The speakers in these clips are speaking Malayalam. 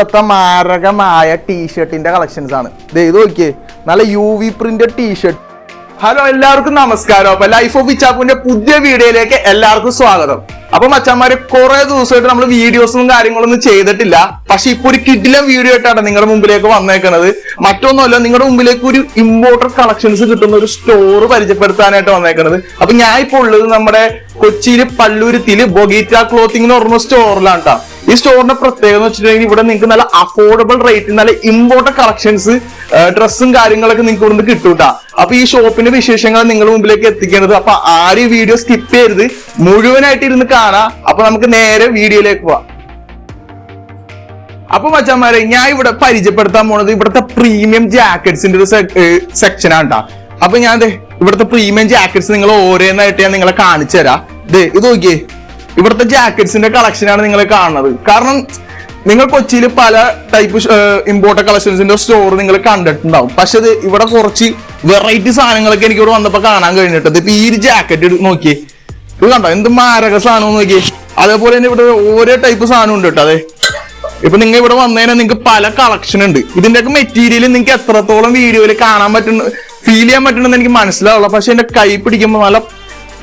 ഇപ്പോഴത്തെ മാരകമായ ടീഷർട്ടിന്റെ കളക്ഷൻസ് ആണ്. ഇത് നോക്കിയേ. നല്ല U V print t shirt hello എല്ലാവർക്കും നമസ്കാരം. അപ്പൊ ലൈഫ് ഓഫ് ഇച്ചാപ്പുവിന്റെ പുതിയ വീഡിയോയിലേക്ക് എല്ലാവർക്കും സ്വാഗതം. അപ്പൊ മച്ചന്മാര് കുറെ ദിവസമായിട്ട് നമ്മൾ വീഡിയോസും കാര്യങ്ങളൊന്നും ചെയ്തിട്ടില്ല. പക്ഷെ ഇപ്പൊ ഒരു കിഡിലം വീഡിയോ ആയിട്ടാണ് നിങ്ങളുടെ മുമ്പിലേക്ക് വന്നേക്കുന്നത് മറ്റൊന്നുമല്ല നിങ്ങളുടെ മുമ്പിലേക്ക് ഒരു ഇമ്പോർട്ടഡ് കളക്ഷൻസ് കിട്ടുന്ന ഒരു സ്റ്റോർ പരിചയപ്പെടുത്താനായിട്ട് വന്നേക്കുന്നത് അപ്പൊ ഞാൻ ഇപ്പൊ ഉള്ളത് നമ്മുടെ കൊച്ചിയിൽ പള്ളൂരുത്തിൽ ബൊഗീറ്റ ക്ലോത്തിങ് എന്ന് പറഞ്ഞ സ്റ്റോറിലാണ് കേട്ടോ ഈ സ്റ്റോറിന്റെ പ്രത്യേകത എന്ന് വെച്ചിട്ടുണ്ടെങ്കിൽ ഇവിടെ നിങ്ങൾക്ക് നല്ല അഫോർഡബിൾ റേറ്റ് നല്ല ഇമ്പോർട്ടന്റ് കളക്ഷൻസ് ഡ്രസ്സും കാര്യങ്ങളൊക്കെ നിങ്ങൾക്ക് ഇവിടുന്ന് നിന്ന് ട്ടാ. അപ്പൊ ഈ ഷോപ്പിന്റെ വിശേഷങ്ങൾ നിങ്ങളുടെ മുമ്പിലേക്ക് എത്തിക്കേണ്ടത്. അപ്പൊ ആരും വീഡിയോ സ്കിപ്പ് ചെയ്യരുത്. മുഴുവനായിട്ട് ഇരുന്ന് കാണാം. അപ്പൊ നമുക്ക് നേരെ വീഡിയോയിലേക്ക് പോവാം. അപ്പൊ മച്ചന്മാരെ ഞാൻ ഇവിടെ പരിചയപ്പെടുത്താൻ പോണത് ഇവിടുത്തെ പ്രീമിയം ജാക്കറ്റ്സിന്റെ ഒരു സെക്ഷൻ ആണ്. അപ്പൊ ഞാൻ ഇവിടുത്തെ പ്രീമിയം ജാക്കറ്റ്സ് നിങ്ങൾ ഓരോന്നായിട്ട് ഞാൻ നിങ്ങളെ കാണിച്ചു തരാം ഇത് നോക്കിയേ. ഇവിടുത്തെ ജാക്കറ്റ്സിന്റെ കളക്ഷനാണ് നിങ്ങൾ കാണുന്നത്. കാരണം നിങ്ങൾ കൊച്ചിയിൽ പല ടൈപ്പ് ഇമ്പോർട്ടന്റ് കളക്ഷൻസിന്റെ സ്റ്റോർ നിങ്ങൾ കണ്ടിട്ടുണ്ടാവും. പക്ഷെ ഇത് ഇവിടെ കുറച്ച് വെറൈറ്റി സാധനങ്ങളൊക്കെ എനിക്ക് ഇവിടെ വന്നപ്പോ കാണാൻ കഴിഞ്ഞിട്ടത് ഇപ്പൊ ഈ ഒരു ജാക്കറ്റ് നോക്കിയേ. ഇത് കണ്ടോ? എന്ത് മാരക സാധനം നോക്കിയേ. അതേപോലെ തന്നെ ഇവിടെ ഓരോ ടൈപ്പ് സാധനം ഉണ്ട് കേട്ടോ അതെ. ഇപ്പൊ നിങ്ങൾ ഇവിടെ വന്നതിന് നിങ്ങൾക്ക് പല കളക്ഷൻ ഉണ്ട്. ഇതിന്റെയൊക്കെ മെറ്റീരിയൽ നിങ്ങൾക്ക് എത്രത്തോളം വീഡിയോയിൽ കാണാൻ പറ്റുന്നു ഫീൽ ചെയ്യാൻ പറ്റുന്നെന്ന് എനിക്ക് മനസ്സിലാവുള്ളൂ. പക്ഷെ എന്റെ കൈ പിടിക്കുമ്പോൾ നല്ല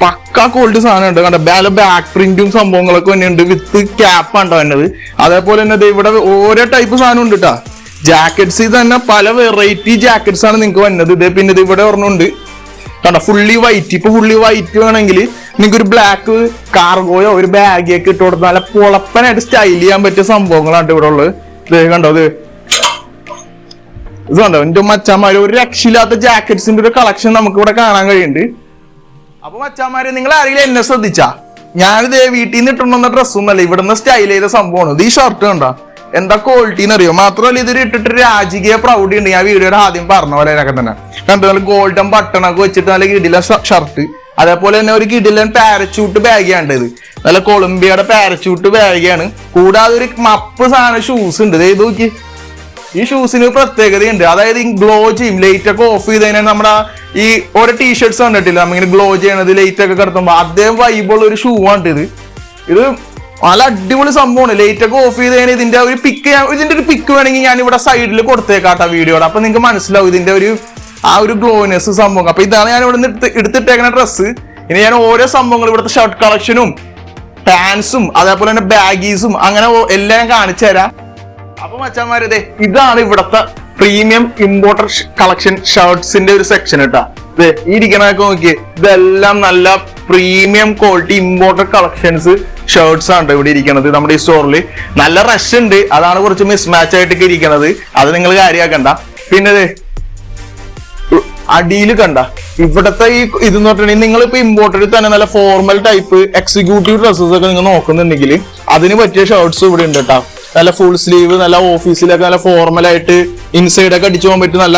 പക്ക കോൾഡ് സാധനം ഉണ്ട്. കണ്ട? ബാല ബാക്ക് പ്രിന്റും സംഭവങ്ങളൊക്കെ തന്നെ ഉണ്ട് വിത്ത് ക്യാപ്പ് ഉണ്ടോ എന്നത് അതേപോലെ തന്നെ ഇവിടെ ഓരോ ടൈപ്പ് സാധനം ഉണ്ട് കേട്ടോ ജാക്കറ്റ്സ് തന്നെ പല വെറൈറ്റി ജാക്കറ്റ്സ് ആണ് നിങ്ങൾക്ക് വന്നത്. ഇതേ പിന്നെ ഇത് ഇവിടെ ഒരെണ്ണമുണ്ട്. കണ്ടോ? ഫുള്ളി വൈറ്റ് ഇപ്പൊ ഫുള്ളി വൈറ്റ് വേണമെങ്കിൽ നിങ്ങൾക്ക് ഒരു ബ്ലാക്ക് കാർഗോയോ ഒരു ബാഗിയൊക്കെ ഇട്ട് കൊടുത്താൽ നല്ല പൊളപ്പനായിട്ട് സ്റ്റൈൽ ചെയ്യാൻ പറ്റിയ സംഭവങ്ങളാണ് ഇവിടെ ഉള്ളത്. ഇത് കണ്ടോ? ഇത് ഇത് കണ്ടോ? എന്റെ മച്ചാമാര് ഒരു രക്ഷയില്ലാത്ത ജാക്കറ്റ്സിന്റെ ഒരു കളക്ഷൻ നമുക്ക് ഇവിടെ കാണാൻ കഴിയുന്നുണ്ട്. അപ്പൊ മച്ചാമാര് നിങ്ങൾ ആരെങ്കിലും എന്നെ ശ്രദ്ധിച്ചാ? ഞാനിത് വീട്ടിൽ നിന്ന് ഇട്ടുണ്ടെന്ന ഡ്രസ്സൊന്നല്ല ഇവിടുന്ന് സ്റ്റൈൽ ചെയ്ത സംഭവമാണ്. ഇത് ഈ ഷർട്ട് കണ്ടോ? എന്താ ക്വാളിറ്റി അറിയോ മാത്രമല്ല ഇതൊരു ഇട്ടിട്ട് രാജകീയ പ്രൗഢി ഉണ്ട് ഞാൻ വീഡിയോയുടെ ആദ്യം പറഞ്ഞ പോലെ അതിനൊക്കെ തന്നെ. കണ്ടു? നല്ല ഗോൾഡൻ ബട്ടൺ ഒക്കെ വെച്ചിട്ട് നല്ല കിടില ഷർട്ട് അതേപോലെ തന്നെ ഒരു കിടിലൻ പാരച്യൂട്ട് ബാഗാണ് ഇത്. നല്ല കൊളംബിയയുടെ പാരച്യൂട്ട് ബാഗാണ് കൂടാതെ ഒരു മപ്പ് സാധനം ഷൂസ് ഉണ്ട്. ഇത് നോക്കി ഈ ഷൂസിന് പ്രത്യേകതയുണ്ട്. അതായത് ഈ ഗ്ലോ ചെയ്യും. ലൈറ്റ് ഒക്കെ ഓഫ് ചെയ്ത് കഴിഞ്ഞാൽ നമ്മുടെ ഈ ഓരോ ടീഷർട്സ് കണ്ടിട്ടില്ല? നമ്മിങ്ങനെ ഗ്ലോ ചെയ്യണത് ലൈറ്റ് ഒക്കെ കിടത്തുമ്പോൾ അദ്ദേഹം വൈബുള്ള ഒരു ഷൂ ആണ് ഇത്. ഇത് നല്ല അടിപൊളി സംഭവമാണ്. ലൈറ്റ് ഒക്കെ ഓഫ് ചെയ്ത് കഴിഞ്ഞാൽ ഇതിന്റെ ഒരു പിക്ക് ഇതിന്റെ ഒരു പിക്ക് വേണമെങ്കിൽ ഞാൻ ഇവിടെ സൈഡിൽ കൊടുത്തേക്കാട്ടാ വീഡിയോയുടെ അപ്പൊ നിങ്ങൾക്ക് മനസ്സിലാവും ഇതിന്റെ ഒരു ആ ഒരു ഗ്ലോനെസ് സംഭവം. അപ്പൊ ഇതാണ് ഞാൻ ഇവിടെ നിന്ന് എടുത്തിട്ടേക്കുന്ന ഡ്രസ്സ് ഇനി ഞാൻ ഓരോ സംഭവങ്ങളും ഇവിടുത്തെ ഷർട്ട് കളക്ഷനും പാൻസും അതേപോലെ തന്നെ ബാഗീസും അങ്ങനെ എല്ലാം കാണിച്ചു തരാം അപ്പൊ മച്ചാമാരതേ ഇതാണ് ഇവിടത്തെ പ്രീമിയം ഇമ്പോർട്ടഡ് കളക്ഷൻ ഷർട്ട്സിന്റെ ഒരു സെക്ഷൻ കേട്ടാ. ഇരിക്കണൊക്കെ നോക്കിയേ ഇതെല്ലാം നല്ല premium quality imported collections shirts ആണ് ഇവിടെ ഇരിക്കണത് നമ്മുടെ ഈ സ്റ്റോറിൽ നല്ല റഷ് ഉണ്ട് അതാണ് കുറച്ച് മിസ്മാച്ച് ആയിട്ടൊക്കെ ഇരിക്കണത്. അത് നിങ്ങൾ കാര്യമാക്കണ്ട പിന്നെ അടിയിൽ കണ്ട ഇവിടത്തെ ഈ ഇത് പറഞ്ഞിട്ടുണ്ടെങ്കിൽ നിങ്ങൾ ഇപ്പൊ ഇമ്പോർട്ടഡ് തന്നെ നല്ല ഫോർമൽ ടൈപ്പ് എക്സിക്യൂട്ടീവ് ഡ്രസ്സസ് ഒക്കെ നിങ്ങൾ നോക്കുന്നുണ്ടെങ്കിൽ അതിന് പറ്റിയ ഷർട്ട്സ് ഇവിടെ ഉണ്ട് കേട്ടോ. നല്ല ഫുൾ സ്ലീവ് നല്ല ഓഫീസിലൊക്കെ നല്ല ഫോർമൽ ആയിട്ട് ഇൻസൈഡ് ഒക്കെ അടിച്ചു പോകാൻ പറ്റും നല്ല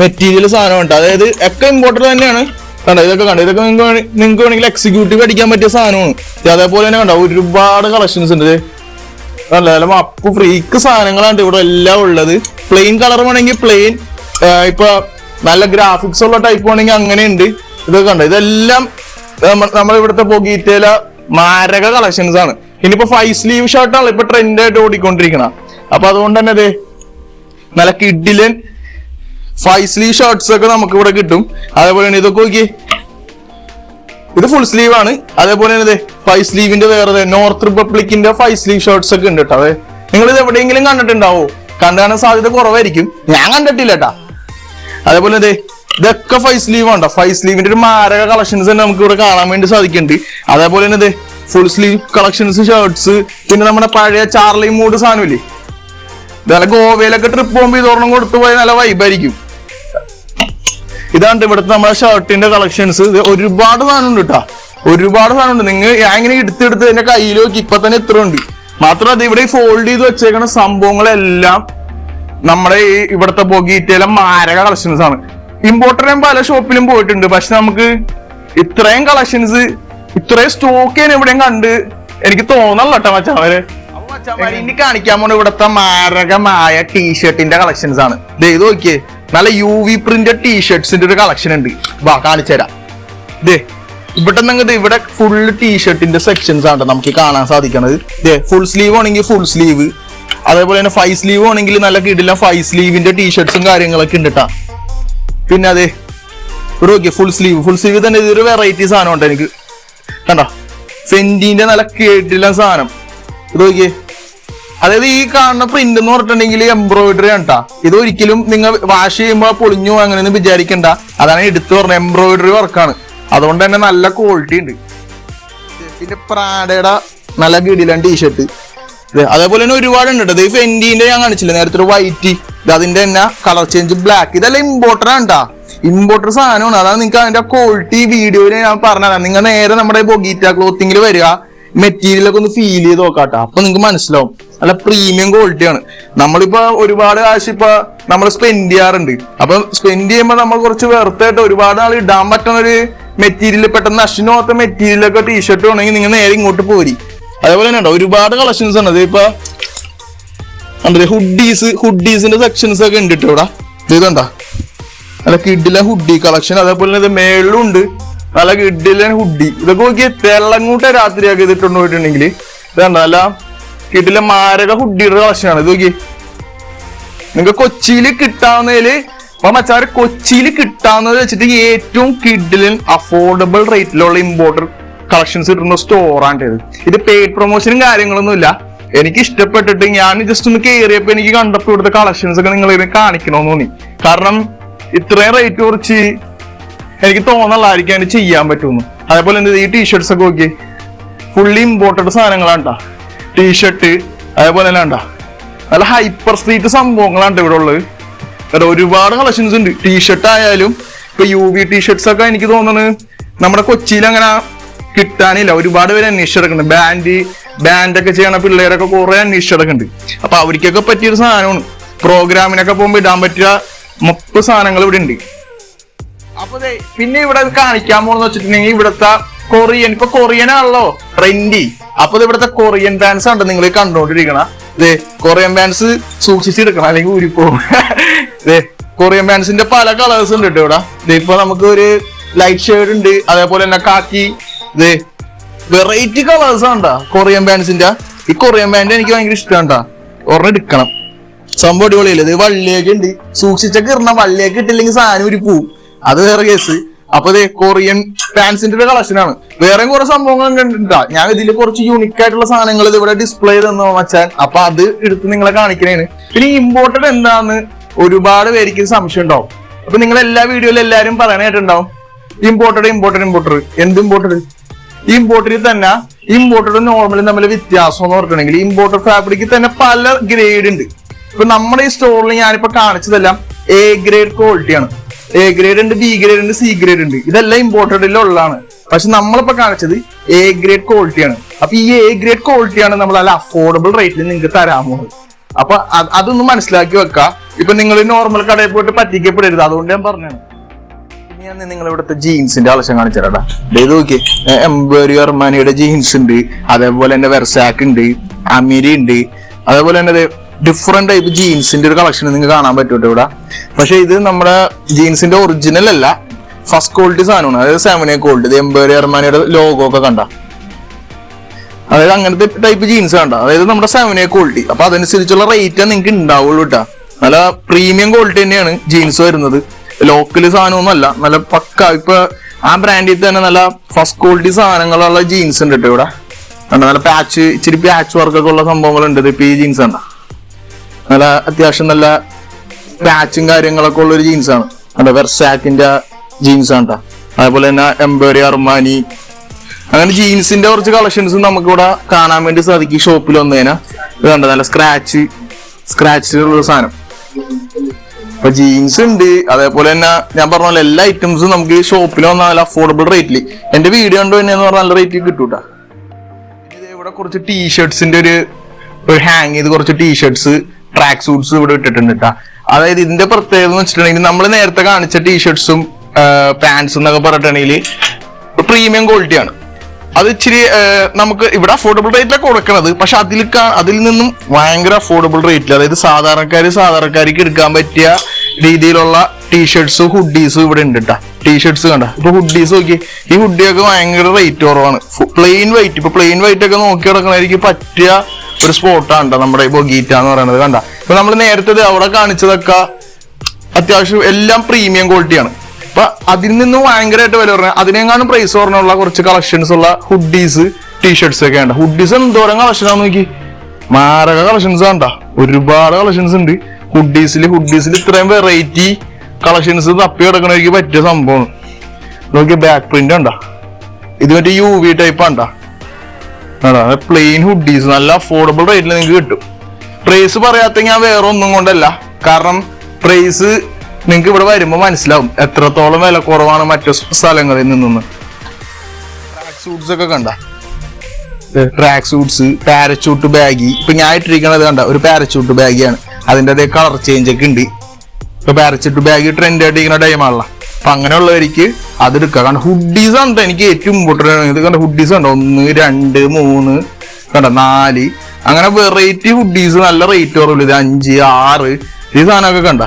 മെറ്റീരിയൽ സാധനമുണ്ട് അതായത് ഒക്കെ ഇമ്പോർട്ടന്റ് തന്നെയാണ്. കണ്ട? ഇതൊക്കെ കണ്ട? ഇതൊക്കെ നിങ്ങൾക്ക് നിങ്ങൾക്ക് വേണമെങ്കിൽ എക്സിക്യൂട്ടീവ് അടിക്കാൻ പറ്റിയ സാധനമാണ്. അതേപോലെ തന്നെ കണ്ട? ഒരുപാട് കളക്ഷൻസ് ഉണ്ട് നല്ല നല്ല അപ്പ് ഫ്രീക്ക് സാധനങ്ങളാണ് ഇവിടെ എല്ലാം ഉള്ളത്. പ്ലെയിൻ കളർ വേണമെങ്കിൽ പ്ലെയിൻ ഇപ്പൊ നല്ല ഗ്രാഫിക്സ് ഉള്ള ടൈപ്പ് വേണമെങ്കിൽ അങ്ങനെയുണ്ട് ഇതൊക്കെ കണ്ടോ? ഇതെല്ലാം നമ്മളിവിടുത്തെ പൊഗീറ്റയില മാരക കളക്ഷൻസ് ആണ്. ഇനിയിപ്പോ ഫൈവ് സ്ലീവ് ഷർട്ടാണ് ഇപ്പൊ ട്രെൻഡ് ആയിട്ട് ഓടിക്കൊണ്ടിരിക്കണ. അപ്പൊ അതുകൊണ്ട് തന്നെ അതെ നല്ല കിഡിലൻ ഫൈവ് സ്ലീവ് ഷർട്ട്സ് ഒക്കെ നമുക്ക് ഇവിടെ കിട്ടും. അതേപോലെ തന്നെ ഇതൊക്കെ നോക്കിയേ. ഇത് ഫുൾ സ്ലീവ് ആണ്. അതേപോലെ തന്നെ ഫൈവ് സ്ലീവിന്റെ വേറെ നോർത്ത് റിപ്പബ്ലിക്കിന്റെ ഫൈവ് സ്ലീവ് ഷർട്ട്സ് ഒക്കെ ഉണ്ട് കേട്ടോ അതെ നിങ്ങൾ ഇത് എവിടെയെങ്കിലും കണ്ടിട്ടുണ്ടാവോ? കണ്ടാണ് സാധ്യത കുറവായിരിക്കും. ഞാൻ കണ്ടിട്ടില്ല കേട്ടാ അതേപോലെ അതെ ഇതൊക്കെ ഫൈവ് സ്ലീവ് ഉണ്ടോ ഫൈവ് സ്ലീവിന്റെ ഒരു മാരക കളക്ഷൻസ് തന്നെ നമുക്ക് ഇവിടെ കാണാൻ വേണ്ടി സാധിക്കുന്നുണ്ട്. അതേപോലെ തന്നെ ഫുൾ സ്ലീവ് കളക്ഷൻസ് ഷർട്ട്സ് പിന്നെ നമ്മുടെ പഴയ ചാർലി മൂഡ് സാധനമില്ലേ? ഇതല്ല ഗോവയിലൊക്കെ ട്രിപ്പ് പോകുമ്പോൾ ഇതോർണം കൊടുത്തു പോയാൽ നല്ല വൈബായിരിക്കും ഇതാണ് ഇവിടുത്തെ നമ്മുടെ ഷർട്ടിന്റെ കളക്ഷൻസ് ഇത് ഒരുപാട് സാധനം ഉണ്ട് കേട്ടാ ഒരുപാട് സാധനം ഉണ്ട്. നിങ്ങൾ ഇങ്ങനെ എടുത്തെടുത്ത് എന്റെ കയ്യിൽ നോക്കി. ഇപ്പൊ തന്നെ ഇത്ര ഉണ്ട്. മാത്രമല്ല ഇവിടെ ഫോൾഡ് ചെയ്ത് വെച്ചേക്കുന്ന സംഭവങ്ങളെല്ലാം നമ്മുടെ ഈ ഇവിടുത്തെ ബൊഗീറ്റയിലെ മാരക കളക്ഷൻസ് ആണ്. ഇമ്പോർട്ടർ ഞാൻ പല ഷോപ്പിലും പോയിട്ടുണ്ട്. പക്ഷെ നമുക്ക് ഇത്രയും കളക്ഷൻസ് ഇത്രയും സ്റ്റോക്ക് ഞാൻ എവിടെയും കണ്ട് എനിക്ക് തോന്നല്ലോ കേട്ടോ മച്ചാവര് ഇനി കാണിക്കാൻ പോണ ഇവിടത്തെ മാരകമായ ടീഷർട്ടിന്റെ കളക്ഷൻസ് ആണ്. ദേ ഇത് നോക്കിയേ നല്ല യു വി പ്രിന്റ് ടീഷർട്സിന്റെ ഒരു കളക്ഷൻ ഉണ്ട്. വാ കാണിച്ചു തരാം. ദേ ഇവിടെ നിങ്ങൾക്ക് ഇവിടെ ഫുൾ ടീഷർട്ടിന്റെ സെക്ഷൻസ് ആണ് നമുക്ക് കാണാൻ സാധിക്കണത്. ദേ ഫുൾ സ്ലീവ് ആണെങ്കിൽ ഫുൾ സ്ലീവ് അതേപോലെ തന്നെ ഫൈവ് സ്ലീവ് ആണെങ്കിൽ നല്ല കിടില ഫൈവ് സ്ലീവിന്റെ ടീഷർട്സും കാര്യങ്ങളൊക്കെ ഉണ്ട് ട്ടാ. പിന്നെ അതെ ഇവിടെ നോക്കിയ ഫുൾ സ്ലീവ് ഫുൾ സ്ലീവ് തന്നെ ഇതൊരു വെറൈറ്റി സാധനം ഉണ്ട് എനിക്ക്. കണ്ടോ? സെന്റിന്റെ നല്ല കേട്ടില്ല സാധനം. ഇത് നോക്കിയേ. അതായത് ഈ കാണുന്ന പ്രിന്റ് എന്ന് പറഞ്ഞിട്ടുണ്ടെങ്കിൽ എംബ്രോയിഡറി ആണ് കേട്ടോ ഇത് ഒരിക്കലും നിങ്ങൾ വാഷ് ചെയ്യുമ്പോൾ പൊളിഞ്ഞു അങ്ങനെയൊന്നും വിചാരിക്കണ്ട. അതാണ് എടുത്തു പറഞ്ഞ എംബ്രോയിഡറി വർക്കാണ് അതുകൊണ്ട് തന്നെ നല്ല ക്വാളിറ്റി ഉണ്ട്. പിന്നെ പ്രാഡയുടെ നല്ല ഗിടിലാണ് ടീഷർട്ട് അതേപോലെ തന്നെ ഒരുപാട് ഉണ്ട് കേട്ടോ ഇത് ഫെന്റിന്റെ ഞാൻ കാണിച്ചില്ല? നേരത്തെ ഒരു വൈറ്റ് ഇത് അതിന്റെ തന്നെ കളർ ചേഞ്ച് ബ്ലാക്ക് ഇതെല്ലാം ഇമ്പോർട്ടന്റ് ആണ് ഇമ്പോർട്ടർ സാധനമാണ്. അതാണ് നിങ്ങൾക്ക് അതിന്റെ ക്വാളിറ്റി വീഡിയോയിൽ ഞാൻ പറഞ്ഞതാണ് നിങ്ങൾ നേരെ നമ്മുടെ ബൊഗീറ്റ ക്ലോത്തിങ്ങിൽ വരിക. മെറ്റീരിയൽ ഒക്കെ ഒന്ന് ഫീൽ ചെയ്ത് നോക്കാട്ടോ. അപ്പൊ നിങ്ങൾക്ക് മനസ്സിലാവും. നല്ല പ്രീമിയം ക്വാളിറ്റിയാണ് നമ്മളിപ്പോ ഒരുപാട് കാശ് ഇപ്പൊ നമ്മൾ സ്പെൻഡ് ചെയ്യാറുണ്ട്. അപ്പൊ സ്പെൻഡ് ചെയ്യുമ്പോൾ നമ്മൾ കുറച്ച് വെറുത്തായിട്ട് ഒരുപാട് നാൾ ഇടാൻ പറ്റുന്ന ഒരു മെറ്റീരിയൽ പെട്ടെന്ന് പോകാത്ത മെറ്റീരിയലൊക്കെ ടീഷർട്ട് വേണമെങ്കിൽ നിങ്ങൾ നേരെ ഇങ്ങോട്ട് പോരി. അതേപോലെ തന്നെ ഒരുപാട് കളക്ഷൻസ് ഉണ്ട്. ഇപ്പൊ ഹുഡീസ് ഹുഡീസിന്റെ സെക്ഷൻസ് ഒക്കെ ഉണ്ട് കേട്ടോ ഇവിടെ. ഇത് ഇതുണ്ടാ നല്ല കിഡിലെ ഹുഡി കളക്ഷൻ അതേപോലെ തന്നെ മേളിലും ഉണ്ട് നല്ല കിഡിലെ ഹുഡി ഇതൊക്കെ നോക്കി തെള്ളങ്ങൂട്ട രാത്രിയാക്കി ഇതിട്ടുണ്ട് പോയിട്ടുണ്ടെങ്കിൽ നല്ല കിഡിലെ മാരക ഹുഡിയുടെ കളക്ഷൻ ആണ്. ഇത് നോക്കി നിങ്ങൾക്ക് കൊച്ചിയിൽ കിട്ടാവുന്നതിൽ അപ്പൊ മച്ചാറ് കൊച്ചിയിൽ കിട്ടാവുന്നത് വെച്ചിട്ട് ഏറ്റവും കിഡിലൻ അഫോർഡബിൾ റേറ്റിലുള്ള ഇമ്പോർട്ടർ കളക്ഷൻസ് കിട്ടുന്ന സ്റ്റോറാണ് ഇത്. ഇത് പെയ്ഡ് പ്രൊമോഷനും കാര്യങ്ങളൊന്നും ഇല്ല. എനിക്ക് ഇഷ്ടപ്പെട്ടിട്ട് ഞാൻ ജസ്റ്റ് ഒന്ന് കയറിയപ്പോ എനിക്ക് കണ്ടപ്പോ ഇവിടുത്തെ കളക്ഷൻസ് ഒക്കെ നിങ്ങൾ ഇതിനെ കാണിക്കണമെന്ന് തോന്നി. കാരണം ഇത്രയും റേറ്റ് കുറച്ച് എനിക്ക് തോന്നലായിരിക്കും അതിന് ചെയ്യാൻ പറ്റുമെന്ന്. അതേപോലെ എന്ത് ഈ ടീഷർട്ട്സ് ഒക്കെ നോക്കി ഫുള്ളി ഇമ്പോർട്ടഡ് സാധനങ്ങളാണ് കേട്ടോ ടീഷർട്ട് അതേപോലെ തന്നെ ഉണ്ടാ നല്ല ഹൈപ്പർ സ്ട്രീറ്റ് സംഭവങ്ങളാണ് ഇവിടെ ഉള്ളത്. ഒരുപാട് കളക്ഷൻസ് ഉണ്ട്. ടീഷർട്ട് ആയാലും ഇപ്പൊ യു വി ടീഷർട്ട്സ് ഒക്കെ എനിക്ക് തോന്നുന്നത് നമ്മുടെ കൊച്ചിയിൽ അങ്ങനെ കിട്ടാനില്ല. ഒരുപാട് പേര് അന്വേഷിച്ചെടുക്കുന്നുണ്ട് ബാൻഡ് ബാൻഡ് ഒക്കെ ചെയ്യണ പിള്ളേരൊക്കെ കുറെ അന്വേഷിച്ചെടുക്കുന്നുണ്ട് അപ്പൊ അവർക്കൊക്കെ പറ്റിയൊരു സാധനമാണ്. പ്രോഗ്രാമിനൊക്കെ പോകുമ്പോൾ ഇടാൻ പറ്റിയ മൊത്ത സാധനങ്ങൾ ഇവിടെ ഉണ്ട്. അപ്പൊ പിന്നെ ഇവിടെ കാണിക്കാൻ പോണെന്ന് വെച്ചിട്ടുണ്ടെങ്കിൽ ഇവിടുത്തെ കൊറിയൻ ഇപ്പൊ കൊറിയൻ ആണല്ലോ ട്രെൻഡി അപ്പൊ ഇവിടുത്തെ കൊറിയൻ ബാൻസ് ഉണ്ട് നിങ്ങൾ കണ്ടോണ്ടിരിക്കണ. ഇതേ കൊറിയൻ ബാൻസ് സൂക്ഷിച്ചെടുക്കണം അല്ലെങ്കിൽ ഊരിപ്പോകും കൊറിയൻ ബാൻസിന്റെ പല കളേഴ്സ് ഉണ്ട് കേട്ടോ ഇവിടെ. ഇപ്പൊ നമുക്ക് ഒരു ലൈറ്റ് ഷെയ്ഡ് ഉണ്ട് അതേപോലെ തന്നെ കാക്കി. ഇത് വെറൈറ്റി കളേഴ്സ് ആണ്ടാ കൊറിയൻ ബാൻസിന്റെ ഈ കൊറിയൻ ബാൻഡ് എനിക്ക് ഭയങ്കര ഇഷ്ടമാണ് ഒരെണ്ണം എടുക്കണം. സംഭവം അടിപൊളിയല്ലേ? ഇത് വള്ളിയൊക്കെ ഉണ്ട്. സൂക്ഷിച്ചൊക്കെ ഇറങ്ങ വള്ളിയൊക്കെ ഇട്ടില്ലെങ്കിൽ സാധനം ഒരു പോവും. അത് വേറെ കേസ് അപ്പൊ ഇത് കൊറിയൻ പാൻസിന്റെ ഒരു കളക്ഷനാണ് വേറെ കുറെ സംഭവങ്ങൾ കണ്ടിട്ടുണ്ടാ ഞാൻ ഇതിൽ കുറച്ച് യൂണിക് ആയിട്ടുള്ള സാധനങ്ങൾ ഇവിടെ ഡിസ്പ്ലേ തന്നു വച്ചാൽ അപ്പൊ അത് എടുത്ത് നിങ്ങളെ കാണിക്കണേന് പിന്നെ ഇമ്പോർട്ടഡ് എന്താന്ന് ഒരുപാട് പേർക്ക് സംശയം ഉണ്ടാവും. അപ്പൊ നിങ്ങൾ എല്ലാ വീഡിയോയിലും എല്ലാരും പറയാനായിട്ടുണ്ടാവും ഇമ്പോർട്ടഡ് ഇമ്പോർട്ടഡ് ഇമ്പോർട്ടഡ് എന്ത് ഇമ്പോർട്ടഡ് ഈ ഇമ്പോർട്ടറിൽ തന്നെ ഇമ്പോർട്ടഡ് നോർമലും തമ്മിൽ വ്യത്യാസം എന്ന് പറഞ്ഞിട്ടുണ്ടെങ്കിൽ ഇമ്പോർട്ടഡ് ഫാബ്രിക്കിൽ തന്നെ പല ഗ്രേഡ് ഉണ്ട്. ഇപ്പൊ നമ്മുടെ ഈ സ്റ്റോറിൽ ഞാനിപ്പോ കാണിച്ചതെല്ലാം എ ഗ്രേഡ് ക്വാളിറ്റിയാണ് എ ഗ്രേഡ് ഉണ്ട് ബി ഗ്രേഡ് ഉണ്ട് സി ഗ്രേഡ് ഉണ്ട്. ഇതെല്ലാം ഇമ്പോർട്ടഡിലുള്ളതാണ് പക്ഷെ നമ്മളിപ്പോ കാണിച്ചത് എ ഗ്രേഡ് ക്വാളിറ്റിയാണ് അപ്പൊ ഈ എ ഗ്രേഡ് ക്വാളിറ്റിയാണ് നമ്മൾ നല്ല അഫോർഡബിൾ റേറ്റിൽ നിങ്ങൾക്ക് പോകുന്നത് അപ്പൊ അത് അതൊന്ന് മനസ്സിലാക്കി വെക്കുക ഇപ്പൊ നിങ്ങൾ നോർമൽ കടയിൽ പോയിട്ട് പറ്റിക്കപ്പെടരുത്. അതുകൊണ്ട് ഞാൻ പറഞ്ഞാണ് ഞാൻ നിങ്ങൾ ഇവിടുത്തെ ജീൻസിന്റെ ആവശ്യം കാണിച്ചാടാ ഇത് നോക്കി എംബറി അർമാനിയുടെ ജീൻസ് ഉണ്ട്. അതേപോലെ തന്നെ വെർസാക്ക് ഉണ്ട്. അമീരി ഉണ്ട്. അതേപോലെ തന്നെ ഡിഫറെന്റ് ടൈപ്പ് ജീൻസിന്റെ ഒരു കളക്ഷൻ നിങ്ങൾക്ക് കാണാൻ പറ്റൂട്ടോ ഇവിടെ. പക്ഷെ ഇത് നമ്മുടെ ജീൻസിന്റെ ഒറിജിനൽ അല്ല. ഫസ്റ്റ് ക്വാളിറ്റി സാധനമാണ്. അതായത് സെവൻ എ ക്വാളിറ്റി എംബറി അർമാനിയുടെ ലോഗോ ഒക്കെ കണ്ട. അതായത് അങ്ങനത്തെ ടൈപ്പ് ജീൻസ് കണ്ട. അതായത് നമ്മുടെ സെവൻ എ ക്വാളിറ്റി അപ്പൊ അതനുസരിച്ചുള്ള റേറ്റ് നിങ്ങൾക്ക് ഉണ്ടാവുള്ളൂ കേട്ടോ നല്ല പ്രീമിയം ക്വാളിറ്റി തന്നെയാണ് ജീൻസ് വരുന്നത്. ലോക്കൽ സാധനമൊന്നും അല്ല. നല്ല പക്ക. ഇപ്പൊ ആ ബ്രാൻഡിൽ തന്നെ നല്ല ഫസ്റ്റ് ക്വാളിറ്റി സാധനങ്ങളുള്ള ജീൻസ് ഉണ്ട് കേട്ടോ ഇവിടെ. നല്ല പാച്ച് ഇച്ചിരി പാച്ച് വർക്കൊക്കെ ഉള്ള സംഭവങ്ങളുണ്ട് ഇപ്പൊ ഈ ജീൻസ് കണ്ട. നല്ല അത്യാവശ്യം നല്ല പാച്ചും കാര്യങ്ങളൊക്കെ ഉള്ള ഒരു ജീൻസ് ആണ് കണ്ടോ വെർസാക്കിന്റെ ജീൻസ് ആണ്. അതേപോലെ തന്നെ എംബോറി അർമാനി അങ്ങനെ ജീൻസിന്റെ കുറച്ച് കളക്ഷൻസ് നമുക്ക് ഇവിടെ കാണാൻ വേണ്ടി സാധിക്കും ഷോപ്പിൽ വന്നതിനാ ഇത് കണ്ട? നല്ല സ്ക്രാച്ച് സ്ക്രാച്ച് ഉള്ള സാധനം. അപ്പൊ ജീൻസ് ഉണ്ട്. അതേപോലെ തന്നെ ഞാൻ പറഞ്ഞ എല്ലാ ഐറ്റംസും നമുക്ക് ഈ ഷോപ്പിൽ വന്നാൽ നല്ല അഫോർഡബിൾ റേറ്റിൽ എന്റെ വീഡിയോ കണ്ടു തന്നെ എന്ന് പറഞ്ഞാൽ നല്ല റേറ്റിൽ കിട്ടൂട്ടാ. ഇവിടെ കുറച്ച് ടീഷർട്സിന്റെ ഒരു ഹാങ് ചെയ്ത് കുറച്ച് ടീഷർട്സ് ട്രാക്ക് സൂട്ട്സ് ഇവിടെ ഇട്ടിട്ടുണ്ട് കേട്ടോ അതായത് ഇതിന്റെ പ്രത്യേകത എന്ന് വെച്ചിട്ടുണ്ടെങ്കിൽ നമ്മൾ നേരത്തെ കാണിച്ച ടീഷർട്സും പാൻസും എന്നൊക്കെ പറഞ്ഞിട്ടുണ്ടെങ്കിൽ പ്രീമിയം ക്വാളിറ്റിയാണ് അത് ഇച്ചിരി നമുക്ക് ഇവിടെ അഫോർഡബിൾ റേറ്റിലാണ് കൊടുക്കണത്. പക്ഷെ അതിൽ അതിൽ നിന്നും ഭയങ്കര അഫോർഡബിൾ റേറ്റിൽ അതായത് സാധാരണക്കാർ സാധാരണക്കാർക്ക് എടുക്കാൻ പറ്റിയ രീതിയിലുള്ള ടീഷർട്സ് ഹുഡീസ് ഇവിടെ ഉണ്ട് കേട്ടോ ടീഷർട്സ് കണ്ട? ഇപ്പൊ ഹുഡീസ് നോക്കി. ഈ ഹുഡിയൊക്കെ ഭയങ്കര റേറ്റ് കുറവാണ്. പ്ലെയിൻ വൈറ്റ് ഇപ്പൊ പ്ലെയിൻ വൈറ്റ് ഒക്കെ നോക്കി കിടക്കണവർക്ക് പറ്റിയ ഒരു സ്പോട്ടാണ് കേട്ടോ നമ്മുടെ ഈ ബൊഗീറ്റ എന്ന് പറയുന്നത് കണ്ട? ഇപ്പൊ നമ്മൾ നേരത്തെ അവിടെ കാണിച്ചതൊക്കെ അത്യാവശ്യം എല്ലാം പ്രീമിയം ക്വാളിറ്റിയാണ് അപ്പൊ അതിൽ നിന്ന് ഭയങ്കരമായിട്ട് വില പറഞ്ഞ അതിനെങ്ങാനും പ്രൈസ് പറഞ്ഞുള്ള കുറച്ച് കളക്ഷൻസ് ഉള്ള ഹുഡീസ് ടീഷർട്സ് ഒക്കെ ഉണ്ട്. ഹുഡീസ് എന്തോരം കളക്ഷൻ ആണെന്ന് നോക്കി. മാരക കളക്ഷൻസ് കണ്ട ഒരുപാട് കളക്ഷൻസ് ഉണ്ട്. ഹുഡീസിൽ ഹുഡീസിൽ ഇത്രയും വെറൈറ്റി കളക്ഷൻസ് തപ്പി കിടക്കണവർക്ക് പറ്റിയ സംഭവമാണ്. നോക്കി ബാക്ക് പ്രിന്റ് ഉണ്ടോ? ഇത് മറ്റേ യു വി ടൈപ്പ് ആണ്ടാ പ്ലെയിൻ ഹുഡീസ് നല്ല അഫോർഡബിൾ റേറ്റിൽ നിങ്ങൾക്ക് കിട്ടും. പ്രൈസ് പറയാത്ത ഞാൻ വേറെ ഒന്നും കൊണ്ടല്ല. കാരണം പ്രൈസ് നിങ്ങൾക്ക് ഇവിടെ വരുമ്പോൾ മനസ്സിലാവും എത്രത്തോളം വില കുറവാണ് മറ്റു സ്ഥലങ്ങളിൽ നിന്നൊന്ന് ട്രാക്ക് സൂട്ട്സ് ഒക്കെ കണ്ട? ട്രാക്ക് സൂട്ട്സ് പാരച്ചൂട്ട് ബാഗി ഇപ്പൊ ഞാൻ ഇട്ടിരിക്കണത് കണ്ട ഒരു പാരച്ചൂട്ട് ബാഗിയാണ് അതിന്റെ അതേ കളർ ചേഞ്ച് ഒക്കെ ഉണ്ട്. ഇപ്പൊ പാരച്ചൂട്ട് ബാഗ് ട്രെൻഡ് ആയിട്ടിരിക്കുന്ന ടൈമാണല്ലോ അപ്പൊ അങ്ങനെയുള്ളവർക്ക് അതെടുക്കുക. കാരണം ഹുഡീസ് ആണ് എനിക്ക് ഏറ്റവും ഇമ്പോർട്ടന്റ് ഇത് കണ്ട ഹുഡീസ് കണ്ടോ ഒന്ന് രണ്ട് മൂന്ന് കണ്ട നാല്. അങ്ങനെ വെറൈറ്റി ഹുഡീസ് നല്ല റേറ്റ് കുറവില്ല? ഇത് അഞ്ച് ആറ്. ഈ സാധനമൊക്കെ കണ്ട?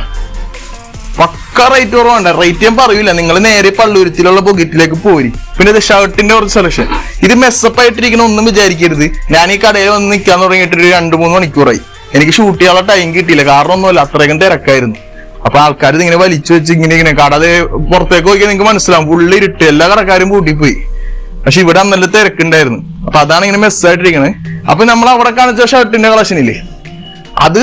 പക്ക റേറ്റ് കുറവുണ്ട്. റേറ്റ് ഞാൻ പറയൂല. നിങ്ങൾ നേരെ പള്ളുരുത്തിലുള്ള പൊക്കറ്റിലേക്ക് പോരി. പിന്നെ ഇത് ഷർട്ടിന്റെ കുറച്ച് സെലക്ഷൻ ഇത് മെസ്സപ്പ് ആയിട്ടിരിക്കുന്ന ഒന്നും വിചാരിക്കരുത്. ഞാൻ ഈ കടയിൽ വന്ന് നിൽക്കാൻ തുടങ്ങിയിട്ട് ഒരു രണ്ട് മൂന്ന് മണിക്കൂറായി. എനിക്ക് ഷൂട്ട് ചെയ്യാനുള്ള ടൈം കിട്ടിയില്ല. കാരണം ഒന്നുമല്ല അത്രയും തിരക്കായിരുന്നു. അപ്പൊ ആൾക്കാർ ഇങ്ങനെ വലിച്ചു വെച്ച് ഇങ്ങനെ ഇങ്ങനെ കട. ദേ പുറത്തേക്ക് നോക്കിയാൽ നിങ്ങൾക്ക് മനസ്സിലാവും. ഉള്ളി ഇരുട്ട്. എല്ലാ കടക്കാരും പൂട്ടിപ്പോയി. പക്ഷെ ഇവിടെ അന്നല്ല തിരക്കുണ്ടായിരുന്നു. അപ്പൊ അതാണ് ഇങ്ങനെ മെസ്സായിട്ടിരിക്കുന്നത് അപ്പൊ നമ്മൾ അവിടെ കാണിച്ച ഷർട്ടിന്റെ കളക്ഷൻ ഇല്ലേ? അത്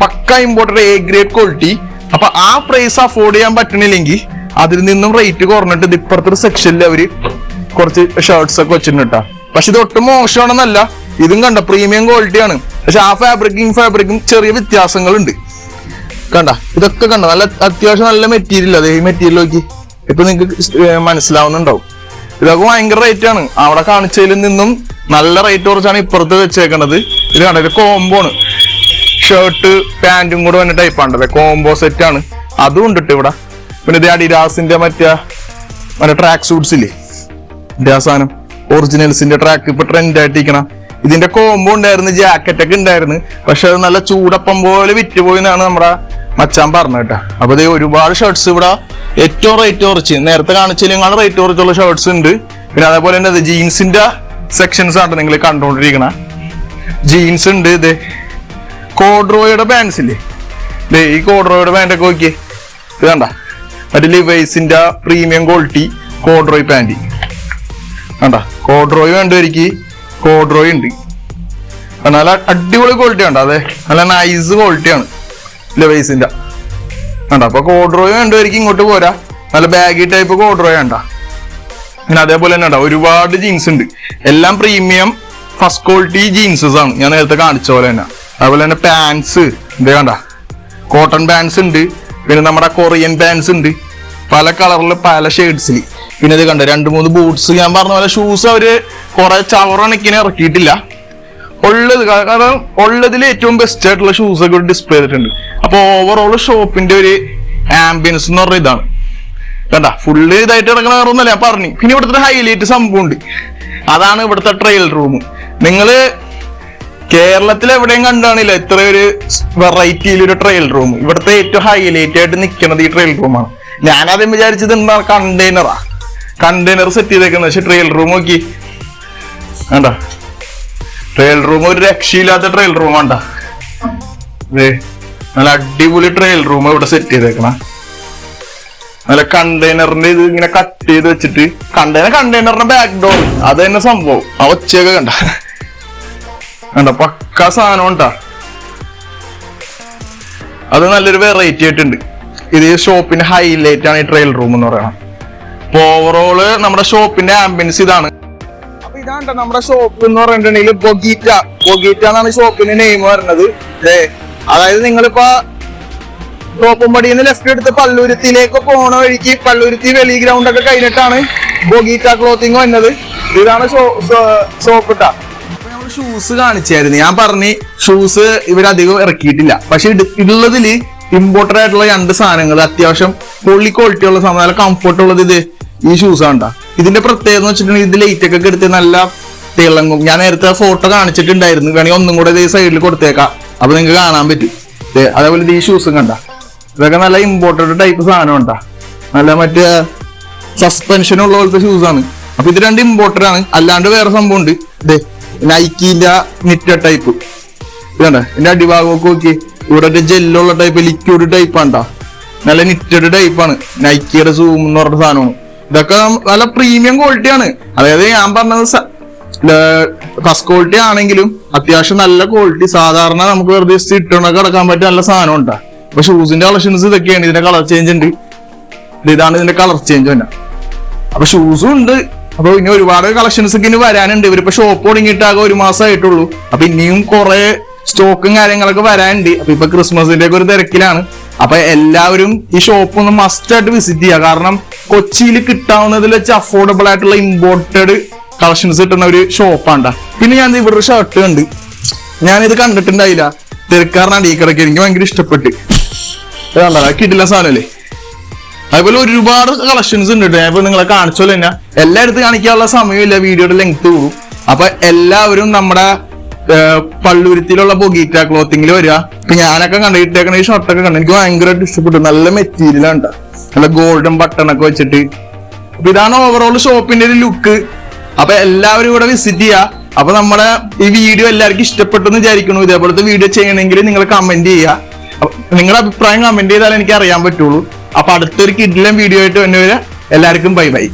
പക്ക ഇമ്പോർട്ടഡ് എ ഗ്രേഡ് ക്വാളിറ്റി അപ്പൊ ആ പ്രൈസ് അഫോർഡ് ചെയ്യാൻ പറ്റണില്ലെങ്കിൽ അതിൽ നിന്നും റേറ്റ് കുറഞ്ഞിട്ട് ഇപ്പുറത്തൊരു സെക്ഷനിൽ അവർ കുറച്ച് ഷർട്ട്സ് ഒക്കെ വെച്ചിട്ടുണ്ട് പക്ഷെ ഇത് ഒട്ടും മോശമാണെന്നല്ല. ഇതും കണ്ട? പ്രീമിയം ക്വാളിറ്റിയാണ് പക്ഷെ ആ ഫാബ്രിക്കും ഫാബ്രിക്കും ചെറിയ വ്യത്യാസങ്ങളുണ്ട്. കണ്ട ഇതൊക്കെ കണ്ട. നല്ല അത്യാവശ്യം നല്ല മെറ്റീരിയൽ അതെ ഈ മെറ്റീരിയൽ നോക്കി. ഇപ്പൊ നിങ്ങക്ക് മനസ്സിലാവുന്നുണ്ടാവും. ഇതൊക്കെ ഭയങ്കര റേറ്റ് ആണ്. അവിടെ കാണിച്ചതിൽ നിന്നും നല്ല റേറ്റ് കുറച്ചാണ് ഇപ്പുറത്ത് വെച്ചേക്കണത്. ഇത് കണ്ട ഇത് കോംബോ ആണ്. ഷർട്ട് പാന്റും കൂടെ വന്ന ടൈപ്പ് ആണ് കോംബോ സെറ്റ് ആണ്. അതും ഉണ്ട് ഇവിടെ. പിന്നെ ഇത് അഡിഡാസിന്റെ മറ്റേ മറ്റേ ട്രാക്ക് സൂട്ട്സ് ഇല്ലേ? സാധനം. ഒറിജിനൽസിന്റെ ട്രാക്ക് ഇപ്പൊ ട്രെൻഡ് ആയിട്ടിരിക്കണ. ഇതിന്റെ കോംബോ ഉണ്ടായിരുന്നു ജാക്കറ്റ് ഒക്കെ ഉണ്ടായിരുന്നു. പക്ഷെ അത് നല്ല ചൂടപ്പം പോലെ വിറ്റ് എന്നാണ് നമ്മുടെ മച്ചാൻ പറഞ്ഞു കേട്ടോ. അപ്പൊ ഇത് ഒരുപാട് ഷർട്ട്സ് ഇവിടെ ഏറ്റവും റേറ്റ് കുറച്ച്. നേരത്തെ കാണിച്ചതിനേക്കാൾ റേറ്റ് കുറച്ചുള്ള ഷർട്ട്സ് ഉണ്ട്. പിന്നെ അതേപോലെ തന്നെ ജീൻസിന്റെ സെക്ഷൻസ് ആണ് നിങ്ങൾ കണ്ടുകൊണ്ടിരിക്കണ. ജീൻസ് ഉണ്ട് ഇത് കോഡ്രോയുടെ പാൻസ് ഇല്ലേ? ഇതേ ഈ കോഡ്രോയുടെ ബാൻഡ് ഒക്കെ നോക്കിയേ. ഇത് കണ്ട. മറ്റേ ലിവൈസിന്റെ പ്രീമിയം ക്വാളിറ്റി കോഡ്രോയ് പാന്റ് കണ്ട. കോഡ്രോയ് വേണ്ടവർക്ക് കോഡ്രോയ് ഉണ്ട്. നല്ല അടിപൊളി ക്വാളിറ്റി ഉണ്ട് അതെ നല്ല നൈസ് ക്വാളിറ്റിയാണ് ലിവൈസിന്റെ കണ്ട? അപ്പൊ കോഡ്രോയ് കണ്ടുമായിരിക്കും ഇങ്ങോട്ട് പോരാ. നല്ല ബാഗി ടൈപ്പ് കോഡ്രോയ് കണ്ട. പിന്നെ അതേപോലെ തന്നെ ഉണ്ടാവും ഒരുപാട് ജീൻസ് ഉണ്ട്. എല്ലാം പ്രീമിയം ഫസ്റ്റ് ക്വാളിറ്റി ജീൻസസ് ആണ്. ഞാൻ നേരത്തെ കാണിച്ച പോലെ തന്നെ. അതേപോലെ തന്നെ പാൻസ് എന്താ കണ്ട? കോട്ടൺ പാൻസ് ഉണ്ട്. പിന്നെ നമ്മുടെ കൊറിയൻ പാൻസ് ഉണ്ട്. പല കളറിൽ പല ഷെയ്ഡ്സിൽ പിന്നെ ഇത് കണ്ട? രണ്ട് മൂന്ന് ബൂട്ട്സ് ഞാൻ പറഞ്ഞ പോലെ ഷൂസ് അവർ കുറെ ചവറണക്കിനെ ഇറക്കിയിട്ടില്ല. ഉള്ളത് കാരണം ഉള്ളതിൽ ഏറ്റവും ബെസ്റ്റ് ആയിട്ടുള്ള ഷൂസ് ഒക്കെ ഡിസ്പ്ലേ ചെയ്തിട്ടുണ്ട്. അപ്പൊ ഓവറോൾ ഷോപ്പിന്റെ ഒരു ആംബിയൻസ് എന്ന് പറഞ്ഞ ഇതാണ്. കണ്ട ഫുള്ള് ഇതായിട്ട് കിടക്കണ വേറൊന്നല്ല ഞാൻ പറഞ്ഞു. പിന്നെ ഇവിടുത്തെ ഹൈലൈറ്റ് സംഭവം ഉണ്ട്. അതാണ് ഇവിടുത്തെ ട്രയൽ റൂം നിങ്ങൾ കേരളത്തിൽ എവിടെയും കണ്ടാണില്ല ഇത്ര ഒരു വെറൈറ്റിയിൽ ഒരു ട്രയൽ റൂം ഇവിടുത്തെ ഏറ്റവും ഹൈലൈറ്റ് ആയിട്ട് നിൽക്കുന്നത് ഈ ട്രയൽ റൂമാണ് ഞാനാദ്യം വിചാരിച്ചത് എന്താ കണ്ടെയ്നറാ കണ്ടെയ്നർ സെറ്റ് ചെയ്തേക്കുന്നത്. പക്ഷെ ട്രയൽ റൂം നോക്കി. വേണ്ട ട്രയൽ റൂം ഒരു രക്ഷയില്ലാത്ത ട്രയൽ റൂം വേണ്ട. നല്ല അടിപൊളി ട്രയൽ റൂം ഇവിടെ സെറ്റ് ചെയ്തേക്കണ. നല്ല കണ്ടെയ്നറിന്റെ ഇത് ഇങ്ങനെ കട്ട് ചെയ്ത് വെച്ചിട്ട് കണ്ടെയ്നർ കണ്ടെയ്നറിന്റെ ബാക്ക് ഡോർ അത് തന്നെ സംഭവം. ആ ഒച്ചയൊക്കെ കണ്ട. കണ്ട പക്ക സാധനം ഉണ്ടാ അത് നല്ലൊരു വെറൈറ്റി ആയിട്ടുണ്ട്. ഇത് ഷോപ്പിന്റെ ഹൈലൈറ്റ് ആണ് ഈ ട്രയൽ റൂം എന്ന് പറയുന്നത് അപ്പൊ ഓവറോൾ നമ്മുടെ ഷോപ്പിന്റെ ആംബിയൻസ് ഇതാണ്. ഇതാണ് നമ്മുടെ ഷോപ്പ് എന്ന് പറഞ്ഞിട്ടുണ്ടെങ്കിൽ ബൊഗീറ്റ. ബൊഗീറ്റ എന്നാണ് ഷോപ്പിന്റെ നെയിം പറഞ്ഞത്. അതായത് നിങ്ങളിപ്പോ തോപ്പുംപടിയിൽ നിന്ന് ലെഫ്റ്റ് എടുത്ത് പല്ലൂരുത്തിയിലേക്ക് പോണ വഴിക്ക് പല്ലൂരുത്തി വെളി ഗ്രൗണ്ട് ഒക്കെ കഴിഞ്ഞിട്ടാണ് ബൊഗീറ്റ ക്ലോത്തിങ് വന്നത്. ഇതാണ് ഷോപ്പ് ഇട്ട ഷൂസ് കാണിച്ചായിരുന്നു. ഞാൻ പറഞ്ഞു ഷൂസ് ഇവിടെ അധികം ഇറക്കിയിട്ടില്ല. പക്ഷെ ഉള്ളതിൽ ഇമ്പോർട്ടന്റ് ആയിട്ടുള്ള രണ്ട് സാധനങ്ങൾ അത്യാവശ്യം പൊള്ളി ക്വാളിറ്റി ഉള്ള സാധനം. നല്ല കംഫർട്ട് ഉള്ളത് ഇത്. ഈ ഷൂസ് കണ്ട? ഇതിന്റെ പ്രത്യേകത എന്ന് വെച്ചിട്ടുണ്ടെങ്കിൽ ഇത് ലൈറ്റ് ഒക്കെ എടുത്ത് നല്ല തിളങ്ങും. ഞാൻ നേരത്തെ ഫോട്ടോ കാണിച്ചിട്ടുണ്ടായിരുന്നു. വേണമെങ്കിൽ ഒന്നും കൂടെ ഈ സൈഡിൽ കൊടുത്തേക്കാം. അപ്പൊ നിങ്ങൾക്ക് കാണാൻ പറ്റും. അതേപോലെ ഈ ഷൂസും കണ്ട. ഇതൊക്കെ നല്ല ഇമ്പോർട്ടന്റ് ടൈപ്പ് സാധനം ഉണ്ടാ നല്ല മറ്റേ സസ്പെൻഷൻ ഉള്ള പോലത്തെ ഷൂസ് ആണ്. അപ്പൊ ഇത് രണ്ട് ഇമ്പോർട്ടന്റ് ആണ്. അല്ലാണ്ട് വേറെ സംഭവം ഉണ്ട്. ഇതേ നൈക്കിന്റെ നിറ്റ ടൈപ്പ് ഇതുണ്ട് എന്റെ അടിഭാഗമൊക്കെ നോക്കി ഇവിടെ ജെല്ലുള്ള ടൈപ്പ് ലിക്വിഡ് ടൈപ്പ് ആണ്ടാ നല്ല നിറ്റഡ് ടൈപ്പാണ് നൈക്കിയുടെ സൂം എന്ന് പറഞ്ഞ സാധനമാണ്. ഇതൊക്കെ നല്ല പ്രീമിയം ക്വാളിറ്റി ആണ്. അതായത് ഞാൻ പറഞ്ഞത് ഫസ്റ്റ് ക്വാളിറ്റി ആണെങ്കിലും അത്യാവശ്യം നല്ല ക്വാളിറ്റി സാധാരണ നമുക്ക് വെറുതെ ഇട്ടണൊക്കെ കിടക്കാൻ പറ്റിയ നല്ല സാധനം ഉണ്ടാ അപ്പൊ ഷൂസിന്റെ കളക്ഷൻസ് ഇതൊക്കെയാണ്. ഇതിന്റെ കളർ ചേഞ്ച് ഉണ്ട്. ഇതാണ് ഇതിന്റെ കളർ ചേഞ്ച് തന്നെ. അപ്പൊ ഷൂസും ഉണ്ട്. അപ്പൊ ഇനി ഒരുപാട് കളക്ഷൻസ് ഒക്കെ ഇനി വരാനുണ്ട്. ഇവരിപ്പോ ഷോപ്പ് തുടങ്ങിയിട്ട് ആകെ ഒരു മാസമായിട്ടുള്ളൂ അപ്പൊ ഇനിയും കുറെ സ്റ്റോക്കും കാര്യങ്ങളൊക്കെ വരാനുണ്ട്. അപ്പൊ ഇപ്പൊ ക്രിസ്മസിന്റെ ഒക്കെ ഒരു തിരക്കിലാണ്. അപ്പൊ എല്ലാവരും ഈ ഷോപ്പ് ഒന്ന് മസ്റ്റ് ആയിട്ട് വിസിറ്റ് ചെയ്യുക. കാരണം കൊച്ചിയിൽ കിട്ടാവുന്നതിൽ വെച്ച് അഫോർഡബിൾ ആയിട്ടുള്ള ഇമ്പോർട്ടഡ് കളക്ഷൻസ് കിട്ടുന്ന ഒരു ഷോപ്പാണ്ട പിന്നെ ഞാൻ ഇവരുടെ ഷർട്ട് കണ്ട്. ഞാനിത് കണ്ടിട്ടുണ്ടായില്ല. തിരക്കാരനാണ് ഈ കിടക്ക് എനിക്ക് ഭയങ്കര ഇഷ്ടപ്പെട്ട്. കിട്ടില്ല സാധനല്ലേ അതുപോലെ ഒരുപാട് കളക്ഷൻസ് ഉണ്ട് കേട്ടോ. ഞാനിപ്പോ നിങ്ങളെ കാണിച്ചോലെ തന്നെ എല്ലായിടത്തും കാണിക്കാനുള്ള സമയമില്ല. വീഡിയോയുടെ ലെങ്ത് പോകും. അപ്പൊ എല്ലാവരും നമ്മുടെ പള്ളുരുത്തിയിലുള്ള ബൊഗീറ്റ ക്ലോത്തിങ്ങിൽ വരിക. ഇപ്പൊ ഞാനൊക്കെ കണ്ടിട്ടേക്കണ ഈ ഷർട്ടൊക്കെ കണ്ടു എനിക്ക് ഭയങ്കരമായിട്ട് ഇഷ്ടപ്പെട്ടു. നല്ല മെറ്റീരിയലാണ് നല്ല ഗോൾഡൻ ബട്ടൺ ഒക്കെ വെച്ചിട്ട്. അപ്പൊ ഇതാണ് ഓവറോൾ ഷോപ്പിന്റെ ഒരു ലുക്ക് അപ്പൊ എല്ലാവരും ഇവിടെ വിസിറ്റ് ചെയ്യുക അപ്പൊ നമ്മുടെ ഈ വീഡിയോ എല്ലാവർക്കും ഇഷ്ടപ്പെട്ടു എന്ന് വിചാരിക്കുന്നു. ഇതേപോലത്തെ വീഡിയോ ചെയ്യണമെങ്കിൽ നിങ്ങൾ കമന്റ് ചെയ്യുക നിങ്ങളുടെ അഭിപ്രായം കമന്റ് ചെയ്താലേ എനിക്ക് അറിയാൻ പറ്റുള്ളൂ. അപ്പൊ അടുത്തൊരു കിഡിലും വീഡിയോ ആയിട്ട് തന്നെ വരിക എല്ലാവർക്കും ബൈ ബൈ